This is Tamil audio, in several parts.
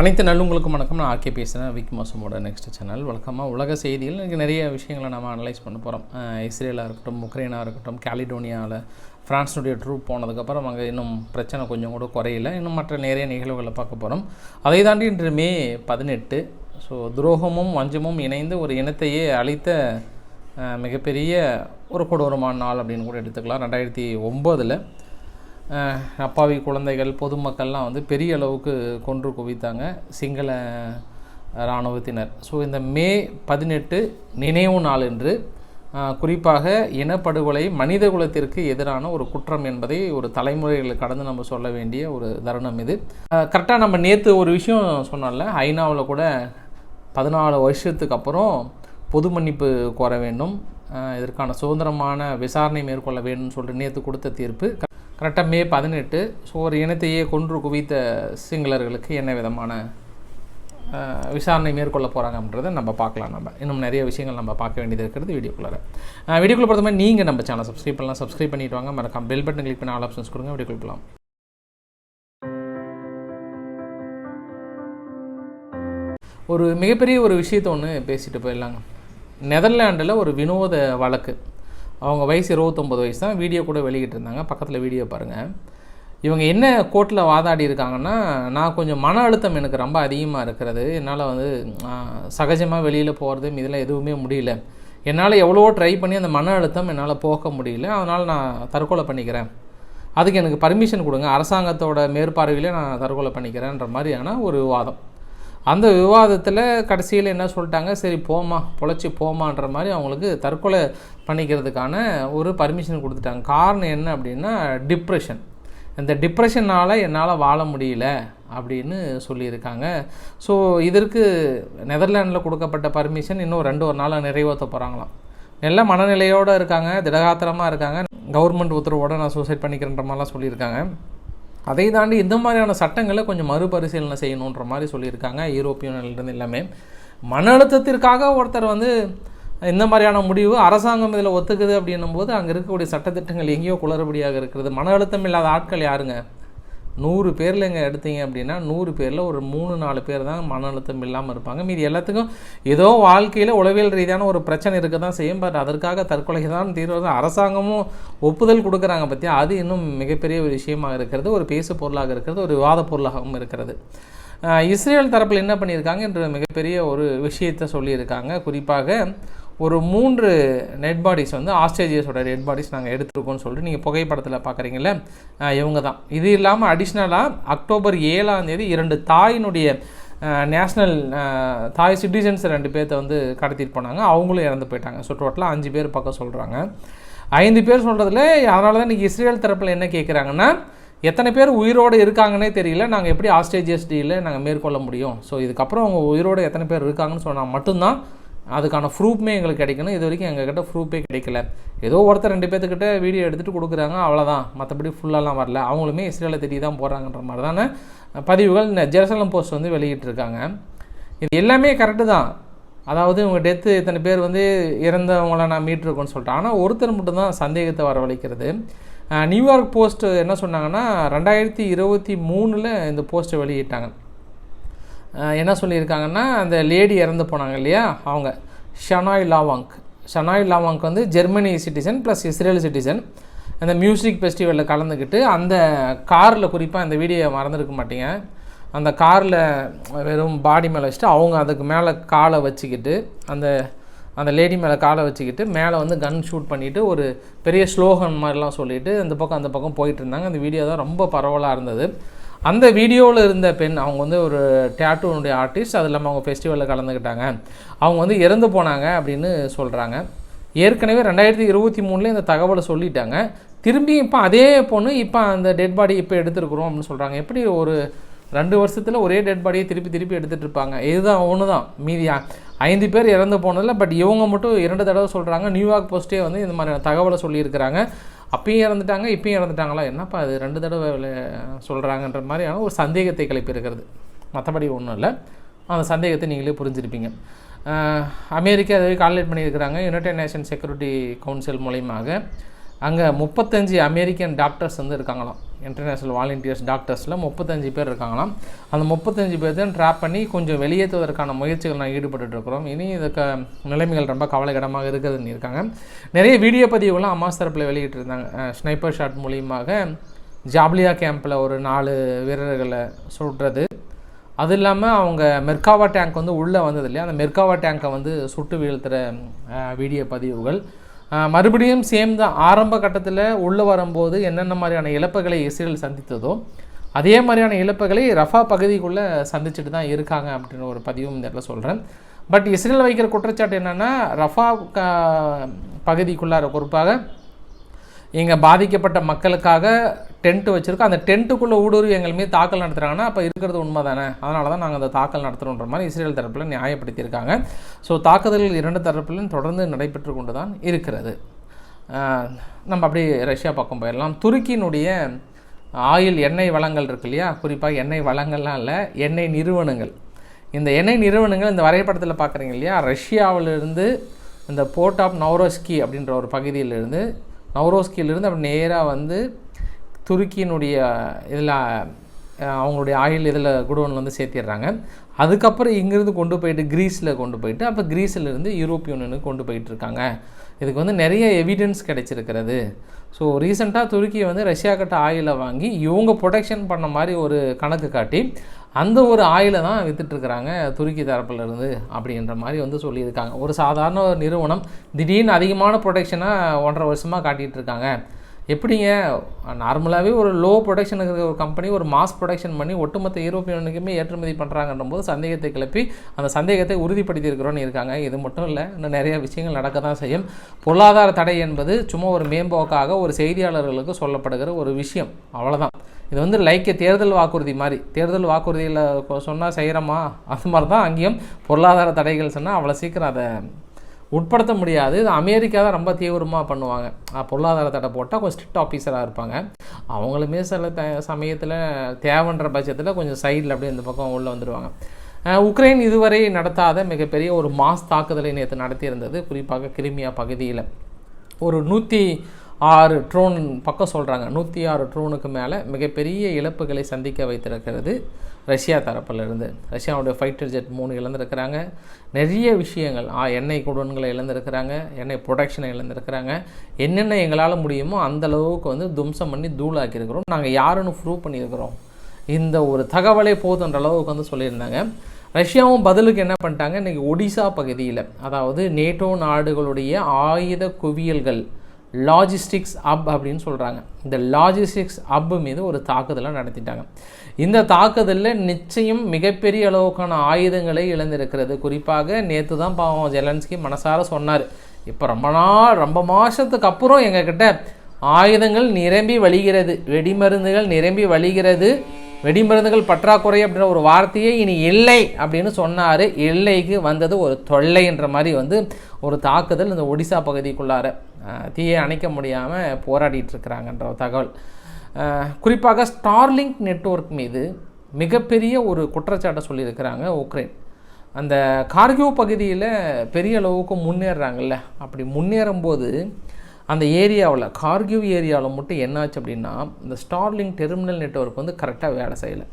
அனைத்து நல்லுங்களுக்கும் வணக்கம். நான் ஆர்கே பேசுகிறேன் விக் மோசமோட நெக்ஸ்ட் சேனல் வழக்கமாக உலக செய்திகள் இங்கே நிறைய விஷயங்களை நம்ம அனலைஸ் பண்ண போகிறோம் இஸ்ரேலாக இருக்கட்டும் உக்ரைனாக இருக்கட்டும் கேலிடோனியாவில் ஃப்ரான்ஸுடைய ட்ரூப் போனதுக்கப்புறம் அங்கே இன்னும் பிரச்சனை கொஞ்சம் கூட குறையல. இன்னும் மற்ற நிறைய நிகழ்வுகளை பார்க்க போகிறோம் அதை தாண்டி இன்று மே பதினெட்டு ஸோ துரோகமும் வஞ்சமும் இணைந்து ஒரு இனத்தையே அழித்த மிகப்பெரிய ஒரு கொடூரமான நாள் அப்படின்னு கூட எடுத்துக்கலாம். ரெண்டாயிரத்தி ஒம்போதில் அப்பாவி குழந்தைகள் பொதுமக்கள்லாம் வந்து பெரிய அளவுக்கு கொன்று குவித்தாங்க சிங்கள இராணுவத்தினர். ஸோ இந்த மே பதினெட்டு நினைவு நாள் என்று குறிப்பாக இனப்படுகொலை மனித குலத்திற்கு எதிரான ஒரு குற்றம் என்பதை ஒரு தலைமுறைகளை கடந்து நம்ம சொல்ல வேண்டிய ஒரு தருணம் இது. கரெக்டாக நம்ம நேற்று ஒரு விஷயம் சொன்னோம்ல ஐநாவில் கூட பதினாலு வருஷத்துக்கு அப்புறம் பொது மன்னிப்பு கோர வேண்டும். இதற்கான சுதந்திரமான விசாரணை மேற்கொள்ள வேண்டும்னு சொல்லிட்டு நேற்று கொடுத்த தீர்ப்பு. கரெக்டாக மே பதினெட்டு. ஸோ ஒரு இனத்தையே கொன்று குவித்த சிங்களர்களுக்கு என்ன விதமான விசாரணை மேற்கொள்ள போகிறாங்க அப்படின்றத நம்ம பார்க்கலாம் நம்ம. இன்னும் நிறைய விஷயங்கள் நம்ம பார்க்க வேண்டியது இருக்கிறது வீடியோக்குள்ளார. வீடியோக்குள்ள பொறுத்த மாதிரி நீங்கள் நம்ம சேனல் சப்ஸ்கிரைப் பண்ணலாம். சப்ஸ்கிரைப் பண்ணிட்டு வாங்க. மறக்காம பெல் பட்டன் கிளிக் பண்ணி ஆல் ஆப்ஷன்ஸ் கொடுங்க. வீடியோக்குள்ள போகலாம் ஒரு மிகப்பெரிய ஒரு விஷயத்தை ஒன்று பேசிட்டு போயிடலாங்க. நெதர்லாண்டில் ஒரு வினோத வழக்கு. அவங்க வயசு இருபத்தொம்பது வயசு தான் வீடியோ கூட வெளியிட்டிருந்தாங்க. பக்கத்தில் வீடியோ பாருங்கள் இவங்க என்ன கோர்ட்டில் வாதாடி இருக்காங்கன்னா நான் கொஞ்சம் மன அழுத்தம் எனக்கு ரொம்ப அதிகமாக இருக்கிறது. என்னால் வந்து சகஜமாக வெளியில் போகிறது இதெல்லாம் எதுவுமே முடியல. என்னால் எவ்வளவோ ட்ரை பண்ணி அந்த மன அழுத்தம் என்னால் போக முடியல. அதனால் நான் தற்கொலை பண்ணிக்கிறேன். அதுக்கு எனக்கு பர்மிஷன் கொடுங்க. அரசாங்கத்தோட மேற்பார்வையிலே நான் தற்கொலை பண்ணிக்கிறேன்ற மாதிரியான ஒரு வாதம். அந்த விவாதத்தில் கடைசியில் என்ன சொல்லிட்டாங்க? சரி போமா பொழைச்சி போமான்ற மாதிரி அவங்களுக்கு தற்கொலை பண்ணிக்கிறதுக்கான ஒரு பர்மிஷன் கொடுத்துட்டாங்க. காரணம் என்ன அப்படின்னா டிப்ரெஷன் இந்த டிப்ரெஷனால் என்னால் வாழ முடியல அப்படின்னு சொல்லியிருக்காங்க. ஸோ இதற்கு நெதர்லாண்டில் கொடுக்கப்பட்ட பர்மிஷன் இன்னும் ரெண்டு ஒரு நாளாக நிறைவேற்ற போகிறாங்களாம் நல்ல மனநிலையோடு இருக்காங்க திடகாத்திரமாக இருக்காங்க. கவர்மெண்ட் உத்தரவோடு நான் சூசைட் பண்ணிக்கிறேன்ற மாதிரிலாம் சொல்லியிருக்காங்க. அதை தாண்டி இந்த மாதிரியான சட்டங்களை கொஞ்சம் மறுபரிசீலனை செய்யணுன்ற மாதிரி சொல்லியிருக்காங்க யூரோப்பியன்லேருந்து எல்லாமே. மன அழுத்தத்திற்காக ஒருத்தர் வந்து இந்த மாதிரியான முடிவு அரசாங்கம் இதில் ஒத்துக்குது அப்படின்னும் போது அங்கே இருக்கக்கூடிய சட்டத்திட்டங்கள் எங்கேயோ குளறுபடியாக இருக்கிறது. மன அழுத்தம் இல்லாத ஆட்கள் யாருங்க? நூறு பேரில் இங்கே எடுத்தீங்க அப்படின்னா நூறு பேரில் ஒரு மூணு நாலு பேர் தான் மன அழுத்தம் இல்லாமல் இருப்பாங்க. மீதி எல்லாத்துக்கும் ஏதோ வாழ்க்கையில் உளவியல் ரீதியான ஒரு பிரச்சனை இருக்க தான் செய்யும். பட் அதற்காக தற்கொலை தான் தீர்வு அரசாங்கமும் ஒப்புதல் கொடுக்குறாங்க பற்றியா அது இன்னும் மிகப்பெரிய ஒரு விஷயமாக இருக்கிறது. ஒரு பேசு பொருளாக இருக்கிறது. ஒரு விவாத பொருளாகவும் இருக்கிறது. இஸ்ரேல் தரப்பில் என்ன பண்ணியிருக்காங்க? என்று மிகப்பெரிய ஒரு விஷயத்தை சொல்லியிருக்காங்க. குறிப்பாக ஒரு மூன்று நெட் பாடிஸ் வந்து ஆஸ்திரேலியஸோட நெட் பாடிஸ் நாங்கள் எடுத்துருக்கோம்னு சொல்லிட்டு நீங்கள் புகைப்படத்தில் பார்க்குறீங்கள இவங்க தான் இது இல்லாமல் அடிஷ்னலாக அக்டோபர் ஏழாம் தேதி இரண்டு தாயினுடைய நேஷ்னல் தாய் சிட்டிசன்ஸ் ரெண்டு பேர்த்த வந்து கடத்திட்டு போனாங்க. அவங்களும் இறந்து போயிட்டாங்க. ஸோ டோட்டலாக அஞ்சு பேர் பக்கம் சொல்கிறாங்க ஐந்து பேர் சொல்கிறதுல அதனால தான் இன்றைக்கி இஸ்ரேல் தரப்பில் என்ன கேட்குறாங்கன்னா எத்தனை பேர் உயிரோடு இருக்காங்கன்னே தெரியல. நாங்கள் எப்படி ஆஸ்ட்ரேஜியஸ் டீலில் நாங்கள் மேற்கொள்ள முடியும்? ஸோ இதுக்கப்புறம் அவங்க உயிரோடு எத்தனை பேர் இருக்காங்கன்னு சொன்னால் மட்டும்தான் அதுக்கான ப்ரூஃப்மே எங்களுக்கு கிடைக்கணும். இது வரைக்கும் எங்ககிட்ட ப்ரூஃபே கிடைக்கல. ஏதோ ஒருத்தர் ரெண்டு பேர்த்துக்கிட்ட வீடியோ எடுத்துகிட்டு கொடுக்குறாங்க அவ்வளோதான் மற்றபடி ஃபுல்லாலாம் வரல. அவங்களுமே இஸ்ரேலை தேடி தான் போகிறாங்கன்ற மாதிரி தானே பதிவுகள் இந்த ஜெருசலம் போஸ்ட் வந்து வெளியிட்டிருக்காங்க. இது எல்லாமே கரெக்டு தான். அதாவது இவங்க டெத்து இத்தனை பேர் வந்து இறந்தவங்கள நான் மீட்டிருக்கோன்னு சொல்லிட்டு. ஆனால் ஒருத்தர் மட்டும்தான் சந்தேகத்தை வரவழைக்கிறது. நியூயார்க் போஸ்ட்டு என்ன சொன்னாங்கன்னா ரெண்டாயிரத்தி இருபத்தி மூணில் இந்த போஸ்ட்டை வெளியிட்டாங்க. என்ன சொல்லியிருக்காங்கன்னா அந்த லேடி இறந்து போனாங்க இல்லையா? அவங்க. ஷனாய் லாவாங்க். ஷனாய் லாவாங்க் வந்து Germany citizen plus Israel citizen. அந்த மியூசிக் ஃபெஸ்டிவலில் கலந்துக்கிட்டு அந்த காரில் குறிப்பாக அந்த வீடியோ மறந்துருக்க மாட்டீங்க. அந்த காரில் வெறும் பாடி மேலே வச்சுட்டு அவங்க அதுக்கு மேலே காலை வச்சுக்கிட்டு அந்த அந்த லேடி மேலே காலை வச்சுக்கிட்டு மேலே வந்து கன் ஷூட் பண்ணிவிட்டு ஒரு பெரிய ஸ்லோகன் மாதிரிலாம் சொல்லிட்டு அந்த பக்கம் அந்த பக்கம் போயிட்டு இருந்தாங்க. அந்த வீடியோ தான் ரொம்ப பரவலாக இருந்தது. அந்த வீடியோவில் இருந்த பெண் அவங்க வந்து ஒரு டேட்டூனுடைய ஆர்டிஸ்ட் அது இல்லாமல் அவங்க ஃபெஸ்டிவலில் கலந்துக்கிட்டாங்க அவங்க வந்து இறந்து போனாங்க அப்படின்னு சொல்கிறாங்க ஏற்கனவே ரெண்டாயிரத்தி இருபத்தி மூணுல இந்த தகவலை சொல்லிட்டாங்க. திரும்பி இப்போ அதே பொண்ணு இப்போ அந்த டெட் பாடி இப்போ எடுத்துருக்குறோம் அப்படின்னு சொல்கிறாங்க எப்படி ஒரு ரெண்டு வருஷத்தில் ஒரே டெட் பாடியை திருப்பி திருப்பி எடுத்துகிட்டு இருப்பாங்க? இதுதான் ஒன்று தான் மீதி ஐந்து பேர் இறந்து போனதில் பட் இவங்க மட்டும் இரண்டு தடவை சொல்கிறாங்க நியூயார்க் போஸ்ட்டே வந்து இந்த மாதிரியான தகவலை சொல்லியிருக்கிறாங்க. அப்பயும் இறந்துட்டாங்க இப்பயும் இறந்துட்டாங்களா? என்னப்பா அது ரெண்டு தடவை சொல்கிறாங்கன்ற மாதிரியான ஒரு சந்தேகத்தை கிளப்பி இருக்கிறது. மற்றபடி ஒன்றும் இல்லை. அந்த சந்தேகத்தை நீங்களே புரிஞ்சிருப்பீங்க. அமெரிக்கா அதை கால்குலேட் பண்ணியிருக்கிறாங்க. யுனைடெட் நேஷன் செக்யூரிட்டி கவுன்சில் மூலயமாக அங்கே முப்பத்தஞ்சு அமெரிக்கன் டாக்டர்ஸ் வந்து இருக்காங்களாம். இன்டர்நேஷ்னல் வாலண்டியர்ஸ் டாக்டர்ஸில் முப்பத்தஞ்சு பேர் இருக்காங்களாம். அந்த முப்பத்தஞ்சு பேர்த்தையும் ட்ராப் பண்ணி கொஞ்சம் வெளியேற்றுவதற்கான முயற்சிகள் நான் ஈடுபட்டு இருக்கிறோம். இனி இதுக்கு நிலைமைகள் ரொம்ப கவலைக்கிடமாக இருக்குதுன்னு இருக்காங்க. நிறைய வீடியோ பதிவுகள்லாம் அம்மா தரப்பில் வெளியிட்டிருந்தாங்க ஸ்னைப்பர் ஷாட் மூலியமாக ஜாப்லியா கேம்பில் ஒரு நாலு வீரர்களை சுடுறது அது இல்லாமல் அவங்க மெர்காவா டேங்க் வந்து உள்ளே வந்தது இல்லையா அந்த மெர்காவா டேங்க்கை வந்து சுட்டு வீழ்த்துற வீடியோ பதிவுகள். மறுபடியும் சேம் தான். ஆரம்ப கட்டத்தில் உள்ளே வரும்போது என்னென்ன மாதிரியான இழப்புகளை இஸ்ரேல் சந்தித்ததோ அதே மாதிரியான இழப்புகளை ரஃபா பகுதிக்குள்ளே சந்திச்சுட்டு தான் இருக்காங்க அப்படின்னு ஒரு பதிவும் இந்த இடத்துல சொல்கிறேன் பட் இஸ்ரேல் வைக்கிற குற்றச்சாட்டு என்னென்னா ரஃபா க பகுதிக்குள்ளார குறிப்பாக இங்கே பாதிக்கப்பட்ட மக்களுக்காக டென்ட்டு வச்சுருக்கோம். அந்த டென்ட்டுக்குள்ளே ஊடுருவி எங்கள் மீது தாக்கல் நடத்துகிறாங்கன்னா அப்போ இருக்கிறது உண்மை தானே அதனால தான் நாங்கள் அந்த தாக்கல் நடத்துகிறோன்ற மாதிரி இஸ்ரேல் தரப்பில் நியாயப்படுத்தியிருக்காங்க. ஸோ தாக்குதல்கள் இரண்டு தரப்பிலும் தொடர்ந்து நடைபெற்று கொண்டு தான் இருக்கிறது நம்ம அப்படியே ரஷ்யா பக்கம் போயிடலாம். துருக்கியினுடைய ஆயில் எண்ணெய் வளங்கள் இருக்கு இல்லையா? குறிப்பாக எண்ணெய் வளங்கள்லாம் இல்லை எண்ணெய் நிறுவனங்கள். இந்த எண்ணெய் நிறுவனங்கள் இந்த வரைபடத்தில் பார்க்குறீங்க இல்லையா? ரஷ்யாவிலிருந்து இந்த போர்ட் ஆஃப் நவரோஸ்கி அப்படின்ற ஒரு பகுதியிலிருந்து நவ்ரோஸ்கியிலிருந்து அப்படி நேராக வந்து துருக்கியினுடைய இதில் அவங்களுடைய ஆயில் இதில் குடோன் வந்து சேர்த்திடுறாங்க. அதுக்கப்புறம் இங்கேருந்து கொண்டு போயிட்டு க்ரீஸில் கொண்டு போயிட்டு அப்போ க்ரீஸிலிருந்து யூரோப் யூனியனுக்கு கொண்டு போயிட்டுருக்காங்க இதுக்கு வந்து நிறைய எவிடன்ஸ் கிடைச்சிருக்கிறது. ஸோ ரீசெண்டாக துருக்கி வந்து ரஷ்யா கிட்ட ஆயிலை வாங்கி இவங்க ப்ரொடெக்ஷன் பண்ண மாதிரி ஒரு கணக்கு காட்டி அந்த ஒரு ஆயிலை தான் வித்துட்ருக்குறாங்க துருக்கி தரப்புலேருந்து அப்படின்ற மாதிரி வந்து சொல்லியிருக்காங்க. ஒரு சாதாரண ஒரு நிறுவனம் திடீர்னு அதிகமான ப்ரொடெக்ஷனாக ஒன்றரை வருஷமாக காட்டிகிட்டு இருக்காங்க. எப்படிங்க? நார்மலாகவே ஒரு லோ ப்ரொடக்ஷன் இருக்கிற ஒரு கம்பெனி ஒரு மாஸ் ப்ரொடக்ஷன் பண்ணி ஒட்டுமொத்த யூரோப்பியனுக்குமே ஏற்றுமதி பண்ணுறாங்கன்ற போது சந்தேகத்தை கிளப்பி அந்த சந்தேகத்தை உறுதிப்படுத்தி இருக்கிறோன்னு இருக்காங்க. இது மட்டும் இல்லை இன்னும் நிறைய விஷயங்கள் நடக்க தான் செய்யும். பொருளாதார தடை என்பது சும்மா ஒரு மேம்போக்காக ஒரு செய்தியாளர்களுக்கு சொல்லப்படுகிற ஒரு விஷயம். அவ்வளோதான் இது வந்து லைக் தேர்தல் வாக்குறுதி மாதிரி. தேர்தல் வாக்குறுதியில் சொன்னால் செய்கிறோமா அது மாதிரி தான் அங்கேயும் பொருளாதார தடைகள் சொன்னால் அவ்வளோ சீக்கிரம் அதை உட்படுத்த முடியாது. இது அமெரிக்கா தான் ரொம்ப தீவிரமாக பண்ணுவாங்க. அஹ் பொருளாதார தடை போட்டால் கொஞ்சம் ஸ்ட்ரிக்ட் ஆஃபீஸராக இருப்பாங்க. அவங்களுமே சில த சமயத்தில் தேவைன்ற பட்சத்தில் கொஞ்சம் சைடில் அப்படியே இந்த பக்கம் உள்ளே வந்துடுவாங்க உக்ரைன் இதுவரை நடத்தாத மிகப்பெரிய ஒரு மாஸ் தாக்குதலை நேற்று நடத்தியிருந்தது குறிப்பாக கிரிமியா பகுதியில். ஒரு நூற்றி ஆறு ட்ரோன் பக்கம் சொல்கிறாங்க நூற்றி ஆறு ட்ரோனுக்கு மேலே மிகப்பெரிய இழப்புகளை சந்திக்க வைத்திருக்கிறது. ரஷ்யா தரப்பிலிருந்து. ரஷ்யாவுடைய ஃபைட்டர் ஜெட் மூணு இழந்திருக்கிறாங்க. நிறைய விஷயங்கள் ஆ, எண்ணெய் குடோன்களை இழந்திருக்கிறாங்க எண்ணெய் ப்ரொடக்ஷனை இழந்திருக்கிறாங்க. என்னென்ன எங்களால் முடியுமோ அந்த அளவுக்கு வந்து தும்சம் பண்ணி தூளாக்கியிருக்கிறோம். நாங்கள் யாருன்னு ப்ரூவ் பண்ணியிருக்கிறோம். இந்த ஒரு தகவலே போதுன்ற அளவுக்கு வந்து சொல்லியிருந்தாங்க. ரஷ்யாவும் பதிலுக்கு என்ன பண்ணிட்டாங்க? இன்றைக்கி ஒடிசா பகுதியில் அதாவது நேட்டோ நாடுகளுடைய ஆயுத குவியல்கள் லாஜிஸ்டிக்ஸ் அப் அப்படின்னு சொல்கிறாங்க இந்த லாஜிஸ்டிக்ஸ் அப் மீது ஒரு தாக்குதலை நடத்திட்டாங்க. இந்த தாக்குதலில் நிச்சயம் மிகப்பெரிய அளவுக்கான ஆயுதங்களை இழந்திருக்கிறது. குறிப்பாக நேற்று தான் பாவம் ஜெலன்ஸ்கி மனசார சொன்னார். இப்போ ரொம்ப நாள் ரொம்ப மாதத்துக்கு அப்புறம் எங்ககிட்ட ஆயுதங்கள் நிரம்பி வழிகிறது வெடிமருந்துகள் நிரம்பி வழிகிறது வெடிமருந்துகள் பற்றாக்குறை அப்படின்ற ஒரு வார்த்தையே இனி இல்லை அப்படின்னு சொன்னார். எல்லைக்கு வந்தது ஒரு தொல்லைன்ற மாதிரி வந்து ஒரு தாக்குதல் இந்த ஒடிசா பகுதிக்குள்ளார தீயை அணைக்க முடியாமல் போராடிட்டு இருக்கிறாங்கன்ற ஒரு தகவல். குறிப்பாக ஸ்டார்லிங்க் நெட்வொர்க் மீது மிகப்பெரிய ஒரு குற்றச்சாட்டை சொல்லியிருக்கிறாங்க உக்ரைன் அந்த கார்கிவ் பகுதியில் பெரிய அளவுக்கு முன்னேறுறாங்கல்ல. அப்படி முன்னேறும்போது அந்த ஏரியாவில் கார்கிவ் ஏரியாவில் மட்டும் என்னாச்சு அப்படின்னா இந்த ஸ்டார்லிங் டெர்மினல் நெட்வொர்க் வந்து கரெக்டாக வேலை செய்யலை.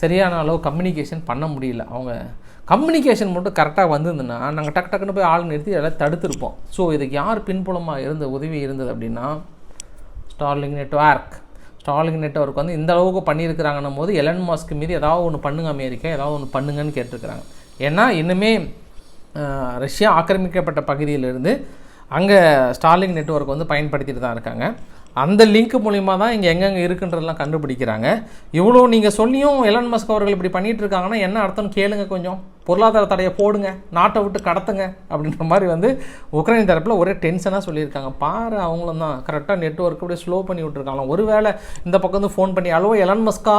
சரியான அளவு கம்யூனிகேஷன் பண்ண முடியல. அவங்க கம்யூனிகேஷன் மட்டும் கரெக்டாக வந்திருந்துன்னா நாங்கள் டக்கு டக்குன்னு போய் ஆள் நிறுத்தி எல்லாம் தடுத்திருப்போம். ஸோ இதுக்கு யார் பின்புலமாக இருந்த உதவி இருந்தது அப்படின்னா ஸ்டார்லிங் நெட்ஒர்க் ஸ்டாலின் நெட்வொர்க் வந்து இந்த அளவுக்கு பண்ணியிருக்கிறாங்கன்னும் போது எலன் மாஸ்க்கு மீது ஏதாவது ஒன்று பண்ணுங்க அமெரிக்கா ஏதாவது ஒன்று பண்ணுங்கன்னு கேட்டிருக்கிறாங்க. ஏன்னா இன்னுமே ரஷ்யா ஆக்கிரமிக்கப்பட்ட பகுதியிலிருந்து அங்கே ஸ்டார்லிங் நெட்வொர்க் வந்து பயன்படுத்திட்டு தான் இருக்காங்க. அந்த லிங்க் மூலிமா தான் இங்கே எங்கெங்கே இருக்குன்றதெல்லாம் கண்டுபிடிக்கிறாங்க. இவ்வளோ நீங்கள் சொல்லியும் எலன் மஸ்க் அவர்கள் இப்படி பண்ணிகிட்டு இருக்காங்கன்னா என்ன அர்த்தம் கேளுங்க கொஞ்சம். பொருளாதார தடையை போடுங்க நாட்டை விட்டு கடத்துங்க அப்படின்ற மாதிரி வந்து உக்ரைன் தரப்பில் ஒரே டென்ஷனாக சொல்லியிருக்காங்க. பாரு அவங்களும் தான். கரெக்டாக நெட்ஒர்க் அப்படியே ஸ்லோ பண்ணி விட்ருக்காங்க ஒருவேளை இந்த பக்கம் வந்து ஃபோன் பண்ணி அளவு எலன் மஸ்கா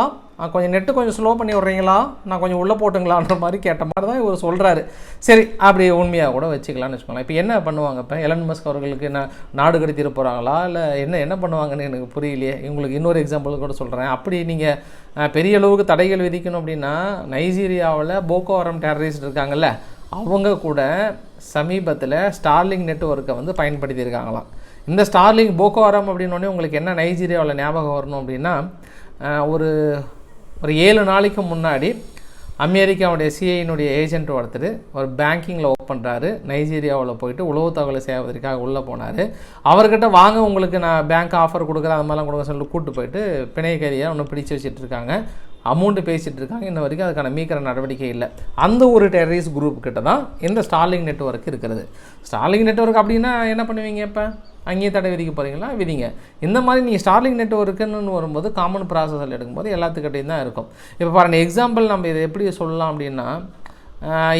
கொஞ்சம் நெட்டு கொஞ்சம் ஸ்லோ பண்ணி விட்றீங்களா? நான் கொஞ்சம் உள்ளே போட்டுங்களான்ற மாதிரி கேட்ட மாதிரி தான் இவர் சொல்கிறாரு சரி அப்படி உண்மையாக கூட வச்சுக்கலாம்னு வச்சுக்கோங்களேன். இப்போ என்ன பண்ணுவாங்க இப்போ? எலன் மஸ்க் அவர்களுக்கு என்ன நாடு கடத்திட்டு போகிறாங்களா இல்லை என்ன என்ன பண்ணுவாங்கன்னு எனக்கு புரியலையே. இவங்களுக்கு இன்னொரு எக்ஸாம்பிள் கூட சொல்கிறேன் அப்படி நீங்கள் பெரிய அளவுக்கு தடைகள் விதிக்கணும் அப்படின்னா நைஜீரியாவில் போக்கோ ஹரம் டெரரிஸ்ட் இருக்காங்கல்ல அவங்க கூட சமீபத்தில் ஸ்டார்லிங் நெட்வொர்க்கை வந்து பயன்படுத்தியிருக்காங்களாம். இந்த ஸ்டார்லிங் போக்கோ ஹராம் அப்படின்னோடனே உங்களுக்கு என்ன நைஜீரியாவில் ஞாபகம் வரணும் அப்படின்னா ஒரு ஒரு ஏழு நாளைக்கு முன்னாடி அமெரிக்காவுடைய சிஐனுடைய ஏஜென்ட் ஒருத்தர் ஒரு பேங்கிங்கில் ஒர்க் பண்ணுறாரு நைஜீரியாவில் போயிட்டு உளவு தகவலை சேவதற்காக உள்ளே போனார். அவர்கிட்ட வாங்க உங்களுக்கு நான் பேங்க் ஆஃபர் கொடுக்குறேன் அது மாதிரிலாம் கொடுக்க சொல்லிட்டு கூப்பிட்டு போயிட்டு பிணை கைதியாக ஒன்று பிடிச்சி வச்சுட்டு இருக்காங்க. அமௌண்ட்டு பேசிகிட்டு இருக்காங்க இன்ன வரைக்கும் அதுக்கான மீக்கிற நடவடிக்கை இல்லை. அந்த ஒரு டெரரிஸ்ட் குரூப் கிட்ட தான் இந்த ஸ்டார்லிங் நெட்வொர்க் இருக்கிறது. ஸ்டார்லிங் நெட்வொர்க் அப்படின்னா என்ன பண்ணுவீங்க இப்போ? அங்கேயே தடை விதிக்க போகிறீங்களா விதிங்க. இந்த மாதிரி நீங்கள் ஸ்டார்லிங் நெட்வொர்க்குன்னு வரும்போது காமன் ப்ராசஸில் எடுக்கும்போது எல்லாத்துக்கிட்டையும் தான் இருக்கும். இப்போ பாருங்கள் எக்ஸாம்பிள் நம்ம இதை எப்படி சொல்லலாம் அப்படின்னா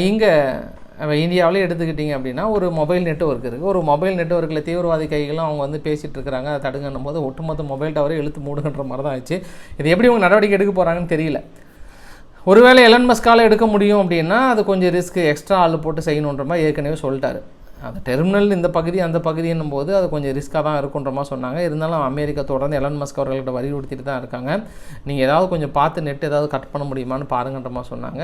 இங்கே இந்தியாவிலே எடுத்துக்கிட்டிங்க அப்படின்னா ஒரு மொபைல் நெட்ஒர்க் இருக்குது ஒரு மொபைல் நெட்வொர்க்கில் தீவிரவாதி கைகளும் அவங்க வந்து பேசிகிட்டு இருக்கிறாங்க. அதை தடுங்கன்னும் போது ஒட்டுமொத்த மொபைல் டவரை இழுத்து மூடுகின்ற மாதிரி தான் ஆச்சு. இது எப்படி அவங்க நடவடிக்கை எடுக்க போகிறாங்கன்னு தெரியல. ஒருவேளை எலன் மஸ்கால எடுக்க முடியும் அப்படின்னா அது கொஞ்சம் ரிஸ்க் எக்ஸ்ட்ரா ஆள் போட்டு செய்யணுன்ற மாதிரி ஏற்கனவே சொல்லிட்டாரு. அந்த டெர்மினல் இந்த பகுதி அந்த பகுதின்னும் போது அது கொஞ்சம் ரிஸ்க்காக தான் இருக்குன்ற மாதிரி சொன்னாங்க. இருந்தாலும் அமெரிக்கா தொடர்ந்து எலன் மஸ்க் அவர்கள்ட்ட வலியுறுத்திட்டு தான் இருக்காங்க. நீங்கள் ஏதாவது கொஞ்சம் பார்த்து நெட் ஏதாவது கட் பண்ண முடியுமான்னு பாருங்கன்ற மாதிரி சொன்னாங்க.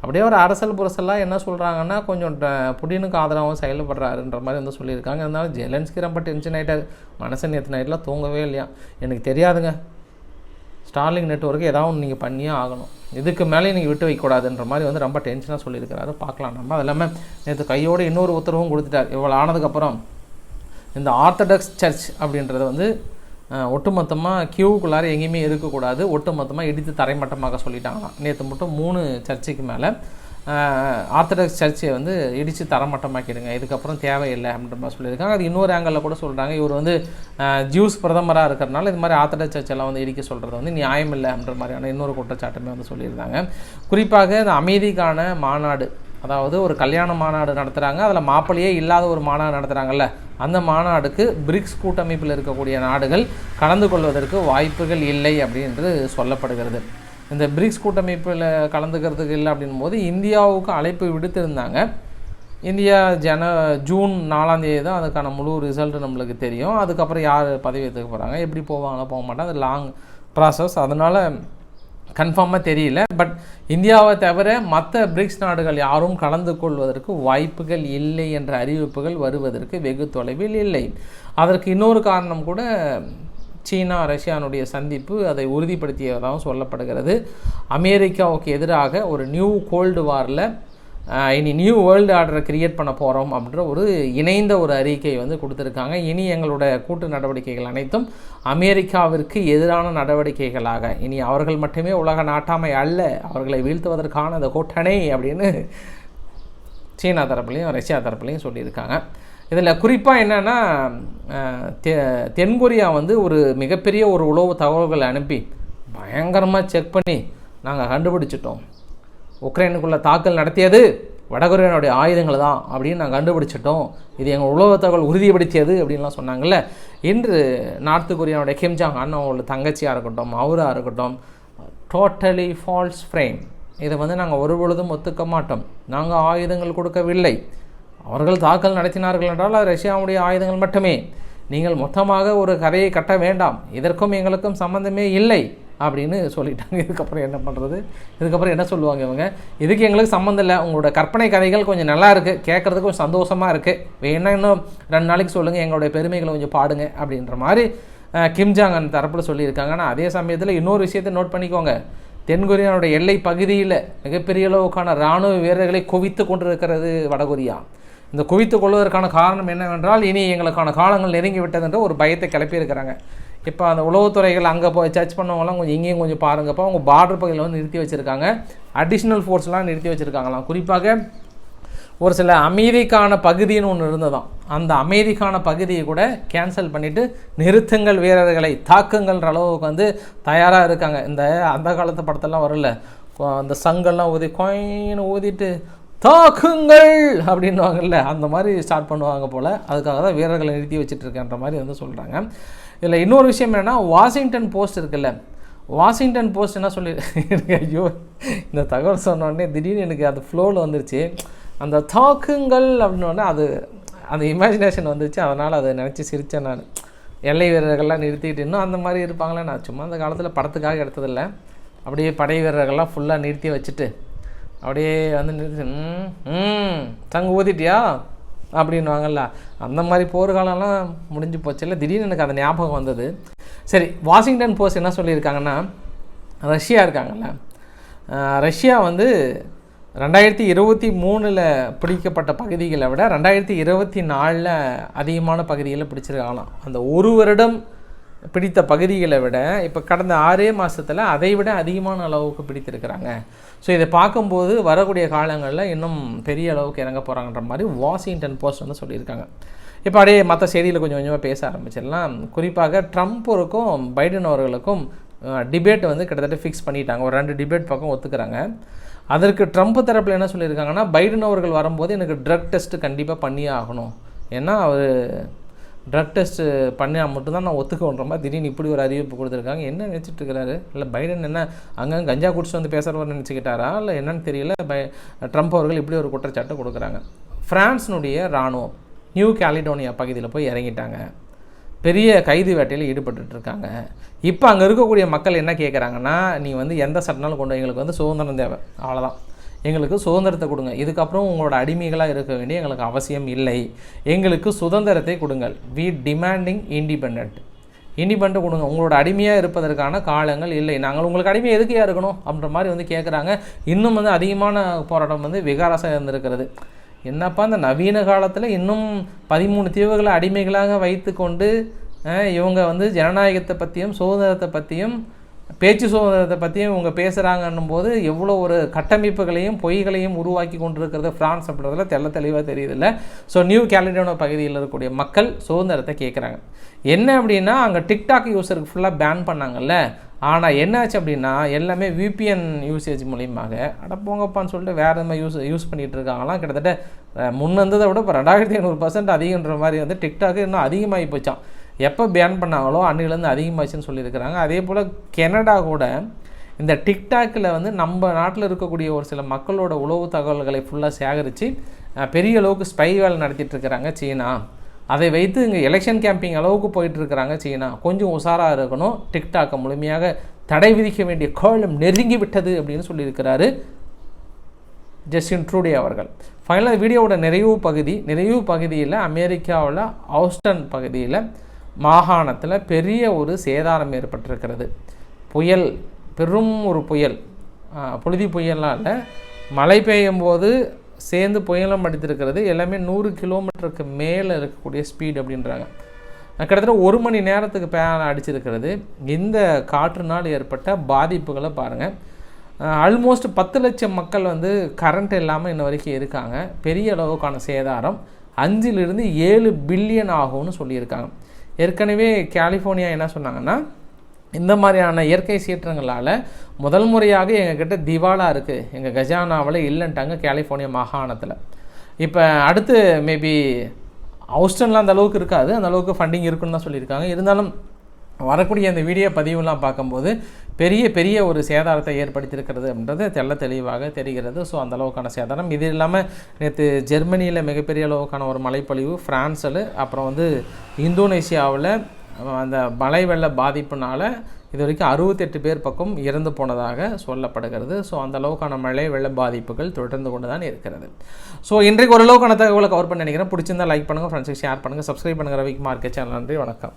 அப்படியே ஒரு அரசல் புரசலாக என்ன சொல்கிறாங்கன்னா கொஞ்சம் ட- புடினுக்கு ஆதரவாகவும் செயல்படுறாருன்ற மாதிரி வந்து சொல்லியிருக்காங்க. இருந்தாலும் ஜெலன்ஸ்கி ரொம்ப டென்ஷன் ஆகிட்டார் மனசன் நேற்று நைட்லாம் தூங்கவே இல்லையா? எனக்கு தெரியாதுங்க. ஸ்டார்லிங் நெட்வொர்க்கு ஏதாவது ஒன்று நீங்கள் பண்ணியே ஆகணும். இதுக்கு மேலே நீங்கள் விட்டு வைக்கக்கூடாதுன்ற மாதிரி வந்து ரொம்ப டென்ஷனாக சொல்லியிருக்கிறாரு. பார்க்கலாம். நம்ம அது இல்லாமல் நேற்று கையோட இன்னொரு உத்தரவும் கொடுத்துட்டார். இவ்வளோ ஆனதுக்கப்புறம் இந்த ஆர்த்தடாக்ஸ் சர்ச் அப்படின்றது வந்து ஒட்டுமொத்தமாக கியூக்குள்ளார எங்கேயுமே இருக்கக்கூடாது. ஒட்டுமொத்தமாக இடித்து தரைமட்டமாக சொல்லிட்டாங்களாம். நேற்று மட்டும் மூணு சர்ச்சுக்கு மேலே ஆர்த்தடாக்ஸ் சர்ச்சை வந்து இடித்து தரமட்டமாக்கிடுங்க. இதுக்கப்புறம் தேவையில்லை அப்படின்ற மாதிரி சொல்லியிருக்காங்க. அது இன்னொரு ஆங்கிளில் கூட சொல்கிறாங்க இவர் வந்து ஜூஸ் பிரதமராக இருக்கிறனால இது மாதிரி ஆர்த்தடாக்ஸ் சர்ச்செல்லாம் வந்து இடிக்க சொல்கிறது வந்து நியாயம் இல்லை அப்படின்ற மாதிரியான இன்னொரு குற்றச்சாட்டுமே வந்து சொல்லியிருந்தாங்க குறிப்பாக இந்த அமைதிக்கான மாநாடு. அதாவது ஒரு கல்யாண மாநாடு நடத்துகிறாங்க அதில் மாப்பிள்ளையே இல்லாத ஒரு மாநாடு நடத்துகிறாங்கல்ல அந்த மாநாடுக்கு பிரிக்ஸ் கூட்டமைப்பில் இருக்கக்கூடிய நாடுகள் கலந்து கொள்வதற்கு வாய்ப்புகள் இல்லை அப்படின்றது சொல்லப்படுகிறது. இந்த பிரிக்ஸ் கூட்டமைப்பில் கலந்துக்கிறதுக்கு இல்லை அப்படின்னும் போது இந்தியாவுக்கு அழைப்பு விடுத்திருந்தாங்க. இந்தியா ஜன ஜூன் நாலாம் தேதி தான் அதுக்கான முழு ரிசல்ட்டு நம்மளுக்கு தெரியும். அதுக்கப்புறம் யார் பதவி ஏற்றுக்க போகிறாங்க எப்படி போவாங்களோ போக மாட்டாங்க அது லாங் ப்ராசஸ் அதனால் கன்ஃபார்மாக தெரியல பட் இந்தியாவை தவிர மற்ற பிரிக்ஸ் நாடுகள் யாரும் கலந்து கொள்வதற்கு வாய்ப்புகள் இல்லை என்ற அறிவிப்புகள் வருவதற்கு வெகு தொலைவில் இல்லை. அதற்கு இன்னொரு காரணம் கூட சீனா ரஷ்யானுடைய சந்திப்பு அதை உறுதிப்படுத்தியதாகவும் சொல்லப்படுகிறது. அமெரிக்காவுக்கு எதிராக ஒரு நியூ கோல்டு வாரில் இனி நியூ வேர்ல்டு ஆர்டரை கிரியேட் பண்ண போகிறோம் அப்படின்ற ஒரு இணைந்த ஒரு அறிக்கை வந்து கொடுத்துருக்காங்க. இனி எங்களோட கூட்டு நடவடிக்கைகள் அனைத்தும் அமெரிக்காவிற்கு எதிரான நடவடிக்கைகளாக. இனி அவர்கள் மட்டுமே உலக நாட்டாமை அல்ல அவர்களை வீழ்த்துவதற்கான அந்த கூட்டணை அப்படின்னு சீனா தரப்புலையும் ரஷ்யா தரப்புலையும் சொல்லியிருக்காங்க. இதில் குறிப்பாக என்னென்னா தெ தென்கொரியா வந்து ஒரு மிகப்பெரிய ஒரு உளவு தகவல்களை அனுப்பி பயங்கரமாக செக் பண்ணி நாங்கள் கண்டுபிடிச்சிட்டோம். உக்ரைனுக்குள்ளே தாக்கல் நடத்தியது வடகொரியனுடைய ஆயுதங்கள் தான் அப்படின்னு நாங்கள் கண்டுபிடிச்சிட்டோம். இது எங்கள் உலக தகவல் உறுதிப்படுத்தியது அப்படின்லாம் சொன்னாங்கல்ல. இன்று நார்த்து கொரியாவுடைய கிம்ஜாங் அண்ணன் அவங்களோட தங்கச்சியாக இருக்கட்டும் அவராக இருக்கட்டும் டோட்டலி ஃபால்ஸ் ஃப்ரேம் இதை வந்து நாங்கள் ஒரு பொழுதும் ஒத்துக்க மாட்டோம். நாங்கள் ஆயுதங்கள் கொடுக்கவில்லை. அவர்கள் தாக்கல் நடத்தினார்கள் என்றால் அது ரஷ்யாவுடைய ஆயுதங்கள் மட்டுமே. நீங்கள் மொத்தமாக ஒரு கதையை கட்ட வேண்டாம். இதற்கும் எங்களுக்கும் சம்மந்தமே இல்லை. அப்படின்னு சொல்லிட்டாங்க. இதுக்கப்புறம் என்ன பண்ணுறது இதுக்கப்புறம் என்ன சொல்லுவாங்க இவங்க? இதுக்கு எங்களுக்கு சம்மந்தம் இல்லை. உங்களோட கற்பனை கதைகள் கொஞ்சம் நல்லா இருக்குது கேட்குறதுக்கு கொஞ்சம் சந்தோஷமாக இருக்குது வேணா இன்னும் ரெண்டு நாளைக்கு சொல்லுங்கள் எங்களுடைய பெருமைகளை கொஞ்சம் பாடுங்க அப்படின்ற மாதிரி அஹ், கிம் தரப்பில் சொல்லியிருக்காங்க. ஆனால் அதே சமயத்தில் இன்னொரு விஷயத்தை நோட் பண்ணிக்கோங்க. தென்கொரியாவுடைய எல்லை பகுதியில் மிகப்பெரிய அளவுக்கான இராணுவ வீரர்களை குவித்து கொண்டிருக்கிறது வடகொரியா இந்த குவித்து கொள்வதற்கான காரணம் என்னவென்றால் இனி எங்களுக்கான காலங்கள் நெருங்கி விட்டதுன்ற ஒரு பயத்தை கிளப்பியிருக்கிறாங்க. இப்போ அந்த உளவுத்துறைகள் அங்கே போய் சர்ச் பண்ணவங்களாம் கொஞ்சம் இங்கேயும் கொஞ்சம் பாருங்கப்போ அவங்க பார்டர் பகுதியில் வந்து நிறுத்தி வச்சுருக்காங்க. அடிஷ்னல் ஃபோர்ஸ்லாம் நிறுத்தி வச்சுருக்காங்களாம். குறிப்பாக ஒரு சில அமைதிக்கான பகுதின்னு ஒன்று இருந்ததாம். அந்த அமைதிக்கான பகுதியை கூட கேன்சல் பண்ணிவிட்டு நிறுத்துங்கள் வீரர்களை தாக்குங்கள்ன்ற அளவுக்கு வந்து தயாராக இருக்காங்க. இந்த அந்த காலத்து படத்தெல்லாம் வரல. அந்த சங்கெல்லாம் ஊதி கொயின்னு ஊதிட்டு தாக்குங்கள் அப்படின்னுவாங்கல்ல. அந்த மாதிரி ஸ்டார்ட் பண்ணுவாங்க போல். அதுக்காக தான் வீரர்களை நிறுத்தி வச்சுட்டு இருக்கேன்ற மாதிரி வந்து சொல்கிறாங்க இதில் இன்னொரு விஷயம் என்னென்னா வாஷிங்டன் போஸ்ட் இருக்குல்ல. வாஷிங்டன் போஸ்ட் என்ன சொல்லி எனக்கு ஐயோ இந்த தகவல் சொன்னோடனே திடீர்னு எனக்கு அது ஃப்ளோவில் வந்துருச்சு. அந்த தாக்குங்கள் அப்படின்னோடனே அது அந்த இமேஜினேஷன் வந்துச்சு அதனால் அதை நினச்சி சிரித்தேன் நான். எல்லை வீரர்கள்லாம் நிறுத்திட்டு இன்னும் அந்த மாதிரி இருப்பாங்களே. நான் சும்மா அந்த காலத்தில் படத்துக்காக எடுத்ததில்ல. அப்படியே படை வீரர்கள்லாம் ஃபுல்லாக நிறுத்தி வச்சுட்டு அப்படியே வந்து நிறுத்தி ம் ஊதிட்டியா? அப்படின்வாங்கல்ல அந்த மாதிரி போர்காலம்லாம் முடிஞ்சு போச்சுல்ல திடீர்னு எனக்கு அந்த ஞாபகம் வந்தது. சரி வாஷிங்டன் போஸ்ட் என்ன சொல்லியிருக்காங்கன்னா ரஷ்யா இருக்காங்கல்ல. ரஷ்யா வந்து ரெண்டாயிரத்தி இருபத்தி மூணில் பிடிக்கப்பட்ட பகுதிகளை விட ரெண்டாயிரத்தி இருபத்தி நாலில் அதிகமான பகுதிகளை பிடிச்சிருக்காங்களாம். அந்த ஒரு வருடம் பிடித்த பகுதிகளை விட இப்போ கடந்த ஆறே மாதத்தில் அதை விட அதிகமான அளவுக்கு பிடித்திருக்கிறாங்க. ஸோ இதை பார்க்கும்போது வரக்கூடிய காலங்களில் இன்னும் பெரிய அளவுக்கு இறங்க போகிறாங்கன்ற மாதிரி வாஷிங்டன் போஸ்ட் வந்து சொல்லியிருக்காங்க. இப்போ அப்படியே மற்ற செய்தியில் கொஞ்சம் கொஞ்சமாக பேச ஆரம்பிச்சிடலாம். குறிப்பாக ட்ரம்ப்புக்கும் பைடன் அவர்களுக்கும் டிபேட் வந்து கிட்டத்தட்ட ஃபிக்ஸ் பண்ணிட்டாங்க. ஒரு ரெண்டு டிபேட் பக்கம் ஒத்துக்கிறாங்க. அதற்கு ட்ரம்ப் தரப்பில் என்ன சொல்லியிருக்காங்கன்னா பைடன் அவர்கள் வரும்போது எனக்கு ட்ரக் டெஸ்ட்டு கண்டிப்பாக பண்ணியே ஆகணும். ஏன்னா அவர் ட்ரக் டெஸ்ட்டு பண்ணா மட்டும்தான் நான் ஒத்துக்கன்ற மாதிரி திடீர்னு இப்படி ஒரு அறிவிப்பு கொடுத்துருக்காங்க. என்ன நினச்சிட்டு இருக்கிறாரு இல்லை பைடன் என்ன அங்கே கஞ்சா குடிச்சு வந்து பேசுகிறவர் நினச்சிக்கிட்டாரா? இல்லை என்னன்னு தெரியல பை ட்ரம்ப் அவர்கள் இப்படி ஒரு குற்றச்சாட்டை கொடுக்குறாங்க. ஃப்ரான்ஸினுடைய இராணுவம் நியூ கேலிடோனியா பகுதியில் போய் இறங்கிட்டாங்க. பெரிய கைது வேட்டையில் ஈடுபட்டுட்டு இருக்காங்க. இப்போ அங்கே இருக்கக்கூடிய மக்கள் என்ன கேட்குறாங்கன்னா நீ வந்து எந்த சட்டனாலும் கொண்டு எங்களுக்கு வந்து சுதந்திரம் தேவை. அவ்வளோதான் எங்களுக்கு சுதந்திரத்தை கொடுங்க. இதுக்கப்புறம் உங்களோட அடிமைகளாக இருக்க வேண்டிய எங்களுக்கு அவசியம் இல்லை. எங்களுக்கு சுதந்திரத்தை கொடுங்கள். வி டிமாண்டிங் இண்டிபெண்ட் இண்டிபெண்ட் கொடுங்க. உங்களோட அடிமையாக இருப்பதற்கான காலங்கள் இல்லை. நாங்கள் உங்களுக்கு அடிமை எதுக்கையாக இருக்கணும் அப்படின்ற மாதிரி வந்து கேட்குறாங்க இன்னும் வந்து அதிகமான போராட்டம் வந்து விகாரசாக இருந்திருக்கிறது. என்னப்பா இந்த நவீன காலத்தில் இன்னும் பதிமூணு தீவுகளை அடிமைகளாக வைத்துக்கொண்டு கொண்டு இவங்க வந்து ஜனநாயகத்தை பற்றியும் சுதந்திரத்தை பற்றியும் பேச்சு சுதந்திரத்தை பற்றியும் இவங்க பேசுகிறாங்கன்னும் போது எவ்வளோ ஒரு கட்டமைப்புகளையும் பொய்களையும் உருவாக்கி கொண்டிருக்கிறது ஃப்ரான்ஸ் அப்படின்றதுல தெள்ள தெளிவாக தெரியுதுல்ல. ஸோ நியூ கேலிடோனோ பகுதியில் இருக்கக்கூடிய மக்கள் சுதந்திரத்தை கேட்குறாங்க என்ன அப்படின்னா அங்கே டிக்டாக் யூஸருக்கு ஃபுல்லாக பேன் பண்ணாங்கல்ல. ஆனால் என்னாச்சு அப்படின்னா எல்லாமே விபிஎன் யூசேஜ் மூலியமாக அட போங்கப்பான்னு சொல்லிட்டு வேறு மாதிரி யூஸ் யூஸ் பண்ணிகிட்டு இருக்காங்களாம். கிட்டத்தட்ட முன்னந்ததை முன்ன இருந்ததை விட இப்போ ரெண்டாயிரத்தி ஐநூறு பர்சன்ட் அதிகன்ற மாதிரி வந்து டிக்டாக் இன்னும் அதிகமாகி போச்சான் எப்போ பேன் பண்ணாங்களோ அன்னிலேருந்து அதிகமாச்சுன்னு சொல்லியிருக்கிறாங்க. அதே போல் கெனடா கூட இந்த டிக்டாக்கில் வந்து நம்ம நாட்டில் இருக்கக்கூடிய ஒரு சில மக்களோட உளவு தகவல்களை ஃபுல்லாக சேகரித்து பெரிய அளவுக்கு ஸ்பை வேலை நடத்திட்டுருக்கிறாங்க சீனா. அதை வைத்து இங்கே எலெக்ஷன் கேம்பிங் அளவுக்கு போயிட்டுருக்கிறாங்க சீனா. கொஞ்சம் உஷாராக இருக்கணும். டிக்டாக்கை முழுமையாக தடை விதிக்க வேண்டிய கோலம் நெருங்கி விட்டது அப்படின்னு சொல்லியிருக்கிறாரு ஜஸ்டின் ட்ரூடே அவர்கள். ஃபைனலாக வீடியோவோட நிறைவு பகுதி நிறைவு பகுதியில் அமெரிக்காவில் ஹவுஸ்டன் பகுதியில் மாகாணத்தில் பெரிய ஒரு சேதாரம் ஏற்பட்டிருக்கிறது. புயல் பெரும் ஒரு புயல். புழுதி புயலால் மழை பெய்யும் போது சேர்ந்து புயலும் அடித்திருக்கிறது. எல்லாமே நூறு கிலோமீட்டருக்கு மேலே இருக்கக்கூடிய ஸ்பீடு அப்படின்றாங்க. கிட்டத்தட்ட ஒரு மணி நேரத்துக்கு பேன அடிச்சிருக்கிறது. இந்த காற்றுனால் ஏற்பட்ட பாதிப்புகளை பாருங்கள் ஆல்மோஸ்ட் பத்து லட்சம் மக்கள் வந்து கரண்ட் இல்லாமல் இன்ன வரைக்கும் இருக்காங்க. பெரிய அளவுக்கான சேதாரம். அஞ்சிலிருந்து ஏழு பில்லியன் ஆகும்னு சொல்லியிருக்காங்க. ஏற்கனவே கலிஃபோர்னியா என்ன சொன்னாங்கன்னா இந்த மாதிரியான இயற்கை சீற்றங்களால் முதல் முறையாக எங்ககிட்ட திவாலா இருக்குது எங்கள் கஜானாவில் இல்லைன்ட்டாங்க கலிஃபோர்னியா மாகாணத்தில். இப்போ அடுத்து மேபி ஹவுஸ்டன்லாம் அந்த அளவுக்கு இருக்காது. அந்த அளவுக்கு ஃபண்டிங் இருக்குன்னு தான் சொல்லியிருக்காங்க. இருந்தாலும் வரக்கூடிய அந்த வீடியோ பதிவுலாம் பார்க்கும்போது பெரிய பெரிய ஒரு சேதாரத்தை ஏற்படுத்தியிருக்கிறது அப்படின்றது தெள்ள தெளிவாக தெரிகிறது. ஸோ அந்த அளவுக்கான சேதாரம். இது இல்லாமல் நேற்று ஜெர்மனியில் மிகப்பெரிய அளவுக்கான ஒரு மழைப்பொழிவு ஃப்ரான்ஸில் அப்புறம் வந்து இந்தோனேசியாவில் அந்த மழை வெள்ள பாதிப்புனால் இது வரைக்கும் அறுபத்தெட்டு பேர் பக்கம் இறந்து போனதாக சொல்லப்படுகிறது. ஸோ அந்த அளவுக்கான மழை வெள்ள பாதிப்புகள் தொடர்ந்து கொண்டு தான் இருக்கிறது. ஸோ இன்றைக்கு ஓரளவுக்கான தகவலை கவர் பண்ண நினைக்கிறேன். பிடிச்சிருந்தால் லைக் பண்ணுங்கள் ஃப்ரெண்ட்ஸுக்கு ஷேர் பண்ணுங்கள் சப்ஸ்கிரைப் பண்ணுங்கள் மார்க்கெட் சேனல் நன்றி வணக்கம்.